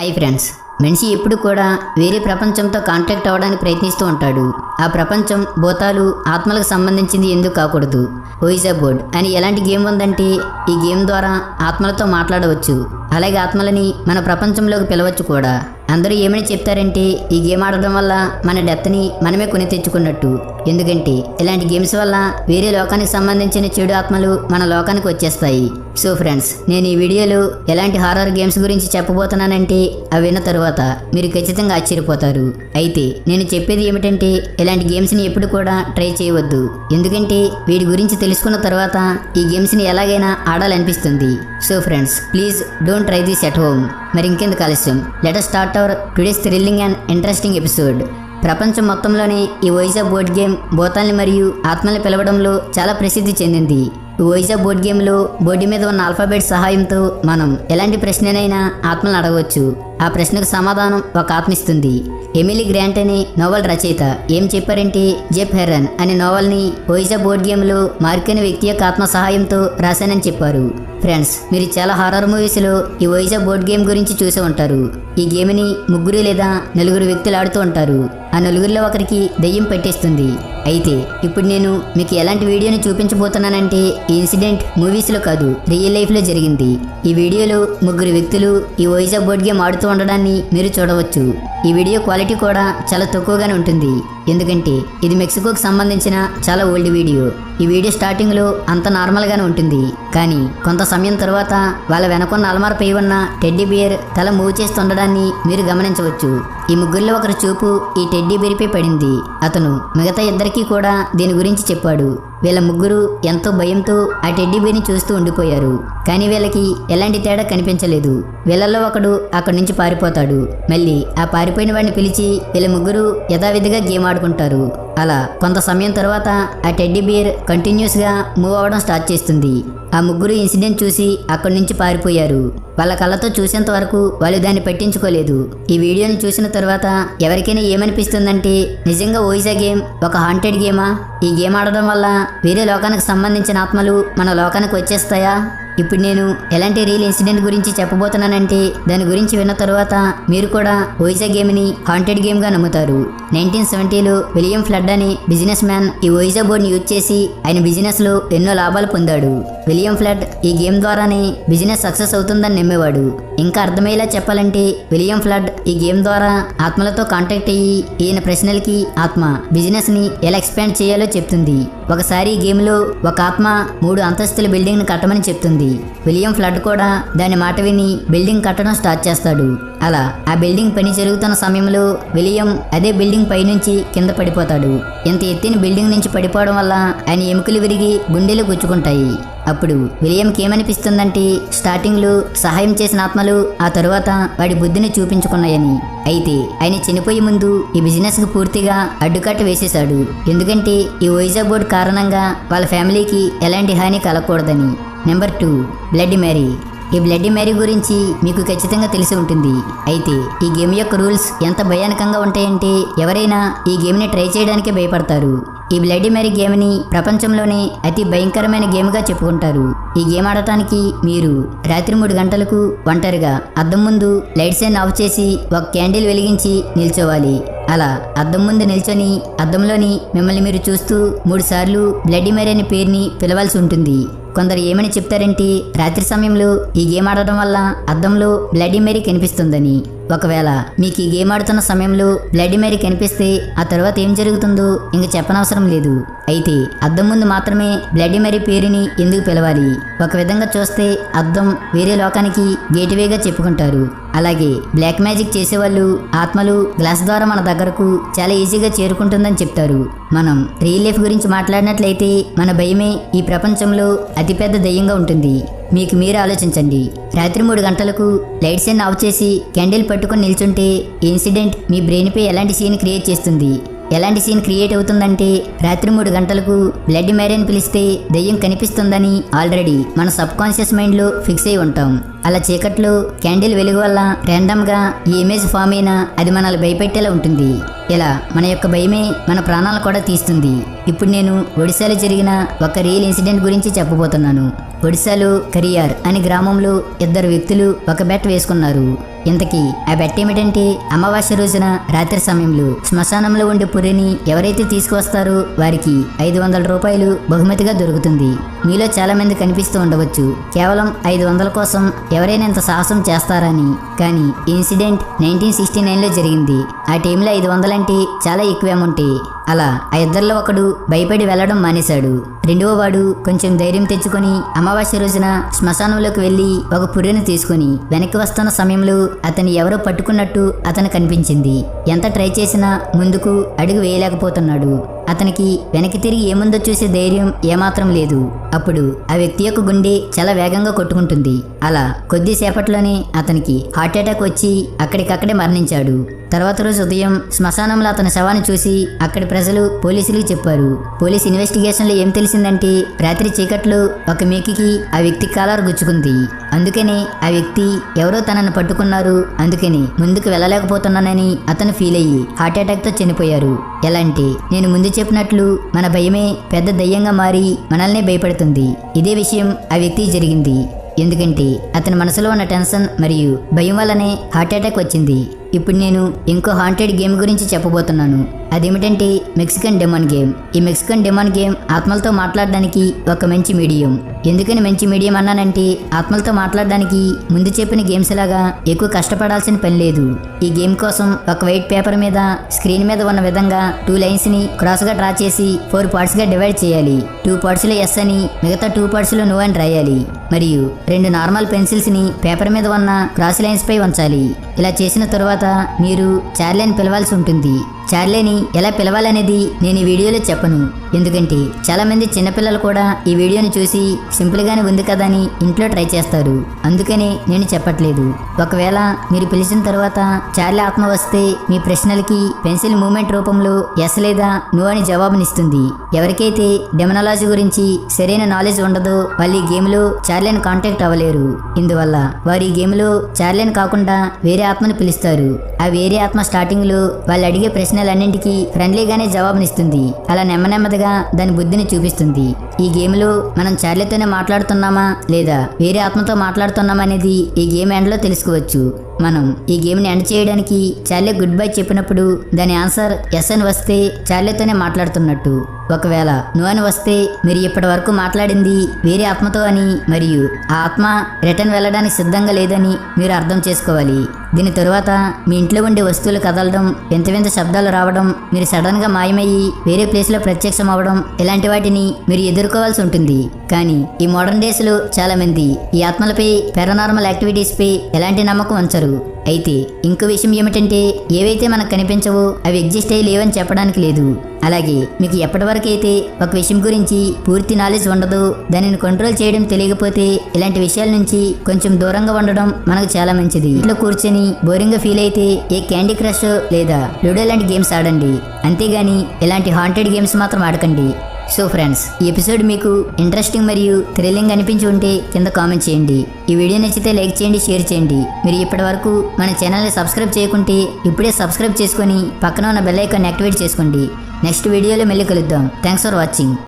Hi friends మనిషి ఎప్పుడు కూడా వేరే ప్రపంచంతో కాంటాక్ట్ అవ్వడానికి ప్రయత్నిస్తూ ఉంటాడు. ఆ ప్రపంచం భూతాలు ఆత్మలకు సంబంధించింది ఎందుకు కాకూడదు? హోయిజా బోర్డ్ అని ఎలాంటి గేమ్ ఉందంటే ఈ గేమ్ ద్వారా ఆత్మలతో మాట్లాడవచ్చు. అలాగే ఆత్మలని మన ప్రపంచంలోకి పిలవచ్చు కూడా. అందరూ ఏమని చెప్తారంటే ఈ గేమ్ ఆడడం వల్ల మన డెత్ని మనమే కొని తెచ్చుకున్నట్టు. ఎందుకంటే ఇలాంటి గేమ్స్ వల్ల వేరే లోకానికి సంబంధించిన చెడు ఆత్మలు మన లోకానికి వచ్చేస్తాయి. సో ఫ్రెండ్స్ నేను ఈ వీడియోలో ఎలాంటి హారర్ గేమ్స్ గురించి చెప్పబోతున్నానంటే అవి విన్న తర్వాత మీరు ఖచ్చితంగా ఆశ్చర్యపోతారు. అయితే నేను చెప్పేది ఏమిటంటే ఇలాంటి గేమ్స్ని ఎప్పుడు కూడా ట్రై చేయవద్దు. ఎందుకంటే వీటి గురించి తెలుసుకున్న తర్వాత ఈ గేమ్స్ని ఎలాగైనా ఆడాలనిపిస్తుంది. So friends please don't try this at home. మరి ఇంకెందుకు ఆలస్యం? Let's start our today's thrilling and interesting episode ప్రపంచం మొత్తంలోనే ఈ వైజాగ్ బోర్డ్ గేమ్ భూతాల్ని మరియు ఆత్మల్ని పిలవడంలో చాలా ప్రసిద్ధి చెందింది. ఈ బోర్డ్ గేమ్లో బోర్డు మీద ఉన్న ఆల్ఫాబెట్ సహాయంతో మనం ఎలాంటి ప్రశ్ననైనా ఆత్మలను అడగవచ్చు. ఆ ప్రశ్నకు సమాధానం ఒక ఆత్మ ఇస్తుంది ఎమిలీ గ్రాంట్ అనే నోవెల్ రచయిత ఏం చెప్పారంటే జెప్ హెరన్ అనే నోవెల్ని ఓయిజా బోర్డ్ గేమ్లో మార్క్ వ్యక్తి యొక్క ఆత్మ సహాయంతో రాశానని చెప్పారు. ఫ్రెండ్స్ మీరు చాలా హారర్ మూవీస్లో ఈ ఓయిజా బోర్డ్ గేమ్ గురించి చూసి ఉంటారు. ఈ గేమ్ని ముగ్గురు లేదా నలుగురు వ్యక్తులు ఆడుతూ ఉంటారు. ఆ నలుగురిలో ఒకరికి దెయ్యం పెట్టేస్తుంది. అయితే ఇప్పుడు నేను మీకు ఎలాంటి వీడియోని చూపించబోతున్నానంటే ఈ ఇన్సిడెంట్ మూవీస్లో కాదు రియల్ లైఫ్లో జరిగింది. ఈ వీడియోలో ముగ్గురు వ్యక్తులు ఈ వైజాగ్ బోర్డ్ గేమ్ ఆడుతూ ఉండడాన్ని మీరు చూడవచ్చు. ఈ వీడియో క్వాలిటీ కూడా చాలా తక్కువగానే ఉంటుంది. ఎందుకంటే ఇది మెక్సికోకి సంబంధించిన చాలా ఓల్డ్ వీడియో. ఈ వీడియో స్టార్టింగ్లో అంత నార్మల్గానే ఉంటుంది. కానీ కొంత సమయం తర్వాత వాళ్ళ వెనకున్న అలమారపై ఉన్న టెడ్డీ బియర్ తల మూవ్ చేస్తుండడాన్ని మీరు గమనించవచ్చు. ఈ ముగ్గురిలో ఒకరి చూపు ఈ టెడ్డీ బెరిపై పడింది. అతను మిగతా ఇద్దరికీ కూడా దీని గురించి చెప్పాడు. వీళ్ళ ముగ్గురు ఎంతో భయంతో ఆ టెడ్డీ బేర్ని చూస్తూ ఉండిపోయారు. కానీ వీళ్ళకి ఎలాంటి తేడా కనిపించలేదు. వీళ్ళల్లో ఒకడు అక్కడి నుంచి పారిపోతాడు. మళ్ళీ ఆ పారిపోయిన వాడిని పిలిచి వీళ్ళ ముగ్గురు యథావిధిగా గేమ్ ఆడుకుంటారు. అలా కొంత సమయం తర్వాత ఆ టెడ్డీ బియర్ కంటిన్యూస్గా మూవ్ అవ్వడం స్టార్ట్ చేస్తుంది. ఆ ముగ్గురు ఇన్సిడెంట్ చూసి అక్కడి నుంచి పారిపోయారు. వాళ్ళ కళ్ళతో చూసేంత వరకు వాళ్ళు దాన్ని పట్టించుకోలేదు. ఈ వీడియోని చూసిన తర్వాత ఎవరికైనా ఏమనిపిస్తుందంటే నిజంగా ఓయిజా గేమ్ ఒక హాంటెడ్ గేమా? ఈ గేమ్ ఆడడం వల్ల వేరే లోకానికి సంబంధించిన ఆత్మలు మన లోకానికి వచ్చేస్తాయా? ఇప్పుడు నేను ఎలాంటి రియల్ ఇన్సిడెంట్ గురించి చెప్పబోతున్నానంటే దాని గురించి విన్న తర్వాత మీరు కూడా ఓయిజా గేమ్ని హాంటెడ్ గేమ్గా నమ్ముతారు. నైన్టీన్ సెవెంటీలో విలియం ఫ్లడ్ అనే బిజినెస్ మ్యాన్ ఈ ఓయిజా బోర్డ్ని యూజ్ చేసి ఆయన బిజినెస్లో ఎన్నో లాభాలు పొందాడు. విలియం ఫ్లడ్ ఈ గేమ్ ద్వారానే బిజినెస్ సక్సెస్ అవుతుందని నమ్మేవాడు. ఇంకా అర్థమయ్యేలా చెప్పాలంటే విలియం ఫ్లడ్ ఈ గేమ్ ద్వారా ఆత్మలతో కాంటాక్ట్ అయ్యి ఈయన ప్రశ్నలకి ఆత్మ బిజినెస్ని ఎలా ఎక్స్పాండ్ చేయాలో చెప్తుంది. ఒకసారి ఈ గేమ్లో ఒక ఆత్మ మూడు అంతస్తుల బిల్డింగ్ని కట్టమని చెప్తుంది. విలియం ఫ్లడ్ కూడా దాని మాట విని బిల్డింగ్ కట్టడం స్టార్ట్ చేస్తాడు. అలా ఆ బిల్డింగ్ పని జరుగుతున్న సమయంలో విలియం అదే బిల్డింగ్ పైనుంచి కింద పడిపోతాడు. ఇంత ఎత్తిన బిల్డింగ్ నుంచి పడిపోవడం వల్ల ఆయన ఎముకలు విరిగి గుండెలు గుచ్చుకుంటాయి. అప్పుడు విలియంకి ఏమనిపిస్తుందంటే స్టార్టింగ్లో సహాయం చేసిన ఆత్మలు ఆ తరువాత వాడి బుద్ధిని చూపించుకున్నాయని. అయితే ఆయన చనిపోయే ముందు ఈ బిజినెస్కి పూర్తిగా అడ్డుకట్ట వేసేశాడు. ఎందుకంటే ఈ వైజాగ్ బోర్డు కారణంగా వాళ్ళ ఫ్యామిలీకి ఎలాంటి హాని కలగకూడదని. నెంబర్ టూ బ్లడ్ మ్యారీ ఈ బ్లడ్ మ్యారీ గురించి మీకు ఖచ్చితంగా తెలిసి ఉంటుంది. అయితే ఈ గేమ్ యొక్క రూల్స్ ఎంత భయానకంగా ఉంటాయంటే ఎవరైనా ఈ గేమ్ని ట్రై చేయడానికే భయపడతారు. ఈ బ్లడ్ మ్యారీ గేమ్ని ప్రపంచంలోనే అతి భయంకరమైన గేమ్గా చెప్పుకుంటారు. ఈ గేమ్ ఆడటానికి మీరు రాత్రి మూడు గంటలకు ఒంటరిగా అద్దం ముందు లైట్స్ అన్ని ఆఫ్ చేసి ఒక క్యాండిల్ వెలిగించి నిల్చోవాలి. అలా అద్దం ముందు నిల్చొని అద్దంలోని మిమ్మల్ని మీరు చూస్తూ మూడు సార్లు బ్లడ్ మ్యారీ అనే పేరుని పిలవాల్సి ఉంటుంది. కొందరు ఏమని చెప్తారంటే? రాత్రి సమయంలో ఈ గేమ్ ఆడటం వల్ల అద్దంలో బ్లడీ మేరీ కనిపిస్తుందని. ఒకవేళ మీకు ఈ గేమ్ ఆడుతున్న సమయంలో బ్లడ్ మేరీ కనిపిస్తే ఆ తర్వాత ఏం జరుగుతుందో ఇంక చెప్పనవసరం లేదు. అయితే అద్దం ముందు మాత్రమే బ్లడ్ మేరీ పేరుని ఎందుకు పిలవాలి? ఒక విధంగా చూస్తే అద్దం వేరే లోకానికి గేట్వేగా చెప్పుకుంటారు. అలాగే బ్లాక్ మ్యాజిక్ చేసేవాళ్ళు ఆత్మలు గ్లాస్ ద్వారా మన దగ్గరకు చాలా ఈజీగా చేరుకుంటుందని చెప్తారు. మనం రియల్ లైఫ్ గురించి మాట్లాడినట్లయితే మన భయమే ఈ ప్రపంచంలో అతిపెద్ద దయ్యంగా ఉంటుంది. మీకు మీరు ఆలోచించండి. రాత్రి మూడు గంటలకు లైట్స్ అన్ని ఆఫ్ చేసి క్యాండిల్ పట్టుకుని నిల్చుంటే ఈ ఇన్సిడెంట్ మీ బ్రెయిన్పై ఎలాంటి సీన్ క్రియేట్ చేస్తుంది? ఎలాంటి సీన్ క్రియేట్ అవుతుందంటే రాత్రి మూడు గంటలకు బ్లడ్ మ్యారీని పిలిస్తే దయ్యం కనిపిస్తుందని ఆల్రెడీ మన సబ్ కాన్షియస్ మైండ్లో ఫిక్స్ అయి ఉంటాం. అలా చీకట్లో క్యాండిల్ వెలుగు వల్ల ర్యాండమ్గా ఈ ఇమేజ్ ఫామ్ అయినా అది మనల్ని భయపెట్టేలా ఉంటుంది. ఇలా మన యొక్క భయమే మన ప్రాణాలు కూడా తీస్తుంది. ఇప్పుడు నేను ఒడిశాలో జరిగిన ఒక రియల్ ఇన్సిడెంట్ గురించి చెప్పబోతున్నాను. ఒడిశాలో కరియార్ అనే గ్రామంలో ఇద్దరు వ్యక్తులు ఒక బెట్ వేసుకున్నారు. ఇంతకీ ఆ బెట్టేమిటంటే అమావాస్య రోజున రాత్రి సమయంలో శ్మశానంలో ఉండే పురిని ఎవరైతే తీసుకువస్తారో వారికి ఐదు వందల రూపాయలు బహుమతిగా దొరుకుతుంది. మీలో చాలా మంది కనిపిస్తూ ఉండవచ్చు. కేవలం ఐదు వందల కోసం ఎవరైనా ఇంత సాహసం చేస్తారని. కానీ ఈ ఇన్సిడెంట్ నైన్టీన్ సిక్స్టీ నైన్లో జరిగింది. ఆ టైంలో ఐదు వందలంటే చాలా ఎక్కువ అమౌంట్. అలా ఆ ఇద్దరిలో ఒకడు భయపడి వెళ్ళడం మానేశాడు. రెండవ వాడు కొంచెం ధైర్యం తెచ్చుకొని అమావాస్య రోజున శ్మశానంలోకి వెళ్ళి ఒక పుర్రెను తీసుకొని వెనక్కి వస్తున్న సమయంలో అతన్ని ఎవరో పట్టుకున్నట్టు అతను కనిపించింది. ఎంత ట్రై చేసినా ముందుకు అడుగు వేయలేకపోతున్నాడు. అతనికి వెనక్కి తిరిగి ఏముందో చూసే ధైర్యం ఏమాత్రం లేదు. అప్పుడు ఆ వ్యక్తి యొక్క గుండె చాలా వేగంగా కొట్టుకుంటుంది. అలా కొద్దిసేపట్లోనే అతనికి హార్ట్ అటాక్ వచ్చి అక్కడికక్కడే మరణించాడు. తర్వాత రోజు ఉదయం శ్మశానంలో అతని శవాన్ని చూసి అక్కడి ప్రజలు పోలీసులకు చెప్పారు. పోలీస్ ఇన్వెస్టిగేషన్లో ఏం తెలిసిందంటే రాత్రి చీకట్లో ఒక మేకికి ఆ వ్యక్తి కాలారు గుచ్చుకుంది. అందుకనే ఆ వ్యక్తి ఎవరో తనను పట్టుకున్నారు. అందుకని ముందుకు వెళ్ళలేకపోతున్నానని అతను ఫీల్ అయ్యి హార్ట్ అటాక్తో చనిపోయారు. ఎలాంటి నేను ముందు చెప్పినట్లు మన భయమే పెద్ద దయ్యంగా మారి మనల్నే భయపడుతుంది. ఇదే విషయం ఆ వ్యక్తి జరిగింది. ఎందుకంటే అతని మనసులో ఉన్న టెన్షన్ మరియు భయం వల్లనే హార్ట్ అటాక్ వచ్చింది. ఇప్పుడు నేను ఇంకో హాంటెడ్ గేమ్ గురించి చెప్పబోతున్నాను. అదేమిటంటే మెక్సికన్ డెమాన్ గేమ్ ఈ మెక్సికన్ డెమాన్ గేమ్ ఆత్మలతో మాట్లాడడానికి ఒక మంచి మీడియం ఎందుకని మంచి మీడియం అన్నానంటే ఆత్మలతో మాట్లాడడానికి ముందు చెప్పిన గేమ్స్ లాగా ఎక్కువ కష్టపడాల్సిన పని లేదు. ఈ గేమ్ కోసం ఒక వైట్ పేపర్ మీద స్క్రీన్ మీద ఉన్న విధంగా టూ లైన్స్ని క్రాస్గా డ్రా చేసి ఫోర్ పార్ట్స్గా డివైడ్ చేయాలి. టూ పార్ట్స్లో ఎస్ అని మిగతా టూ పార్ట్స్లో నో అని రాయాలి. మరియు రెండు నార్మల్ పెన్సిల్స్ని పేపర్ మీద ఉన్న క్రాస్ లైన్స్ పై ఉంచాలి. ఇలా చేసిన తరువాత మీరు చార్లీ పిలవాల్సి ఉంటుంది. చార్లెని ఎలా పిలవాలనేది నేను ఈ వీడియోలో చెప్పను. ఎందుకంటే చాలామంది చిన్నపిల్లలు కూడా ఈ వీడియోని చూసి సింపుల్గానే ఉంది కదా అని ఇంట్లో ట్రై చేస్తారు. అందుకని నేను చెప్పట్లేదు. ఒకవేళ మీరు పిలిచిన తర్వాత చార్లీ ఆత్మ వస్తే మీ ప్రశ్నలకి పెన్సిల్ మూమెంట్ రూపంలో ఎస్ లేదా నో అని జవాబునిస్తుంది. ఎవరికైతే డెమనాలజీ గురించి సరైన నాలెడ్జ్ ఉండదో వాళ్ళు ఈ గేమ్లో చార్లెన్ కాంటాక్ట్ అవ్వలేరు. ఇందువల్ల వారు ఈ గేమ్లో చార్లెన్ కాకుండా వేరే ఆత్మను పిలుస్తారు. ఆ వేరే ఆత్మ స్టార్టింగ్లో వాళ్ళు అడిగే ప్రశ్నలన్నింటికి ఫ్రెండ్లీగానే జవాబునిస్తుంది. అలా నెమ్మనెమ్మదిగా దాని బుద్ధిని చూపిస్తుంది. ఈ గేమ్లో మనం చార్లీతోనే మాట్లాడుతున్నామా? లేదా వేరే ఆత్మతో మాట్లాడుతున్నామా అనేది ఈ గేమ్ ఎండ్లో తెలుసుకోవచ్చు. మనం ఈ గేమ్ని ఎండ్ చేయడానికి చార్లీ గుడ్ బై చెప్పినప్పుడు దాని ఆన్సర్ ఎస్ అని వస్తే చార్లీతోనే మాట్లాడుతున్నట్టు. ఒకవేళ నో అని వస్తే మీరు ఇప్పటి వరకు మాట్లాడింది వేరే ఆత్మతో అని మరియు ఆ ఆత్మ రిటర్న్ వెళ్ళడానికి సిద్ధంగా లేదని మీరు అర్థం చేసుకోవాలి. దీని తరువాత మీ ఇంట్లో ఉండే వస్తువులు కదలడం వింత వింత శబ్దాలు రావడం మీరు సడన్గా మాయమయ్యి వేరే ప్లేస్లో ప్రత్యక్షం అవ్వడం ఇలాంటి వాటిని మీరు ఎదుర్కోవాల్సి ఉంటుంది. కానీ ఈ మోడర్న్ డేస్లో చాలా మంది ఈ ఆత్మలపై పారానార్మల్ యాక్టివిటీస్ పై ఎలాంటి నమ్మకం ఉంచరు. అయితే ఇంకో విషయం ఏమిటంటే ఏవైతే మనకు కనిపించవో అవి ఎగ్జిస్ట్ అయ్యి లేవని చెప్పడానికి లేదు. అలాగే మీకు ఎప్పటి వరకు అయితే ఒక విషయం గురించి పూర్తి నాలెడ్జ్ ఉండదు దానిని కంట్రోల్ చేయడం తెలియకపోతే ఇలాంటి విషయాల నుంచి కొంచెం దూరంగా ఉండడం మనకు చాలా మంచిది. ఇంట్లో కూర్చొని బోరింగ్ ఫీల్ అయితే ఏ క్యాండీ క్రష్ లేదా లూడో లాంటి గేమ్స్ ఆడండి. అంతేగాని ఇలాంటి హాంటెడ్ గేమ్స్ మాత్రం ఆడకండి. సో ఫ్రెండ్స్ ఈ ఎపిసోడ్ మీకు ఇంట్రెస్టింగ్ మరియు థ్రిల్లింగ్ అనిపించి ఉంటే కింద కామెంట్ చేయండి. ఈ వీడియో నచ్చితే లైక్ చేయండి షేర్ చేయండి. మీరు ఇప్పటి వరకు మన ఛానల్ని సబ్స్క్రైబ్ చేయకుంటే ఇప్పుడే సబ్స్క్రైబ్ చేసుకొని పక్కన ఉన్న బెల్ ఐకాన్ యాక్టివేట్ చేసుకోండి. నెక్స్ట్ వీడియోలో మళ్ళీ కలుద్దాం. Thanks for watching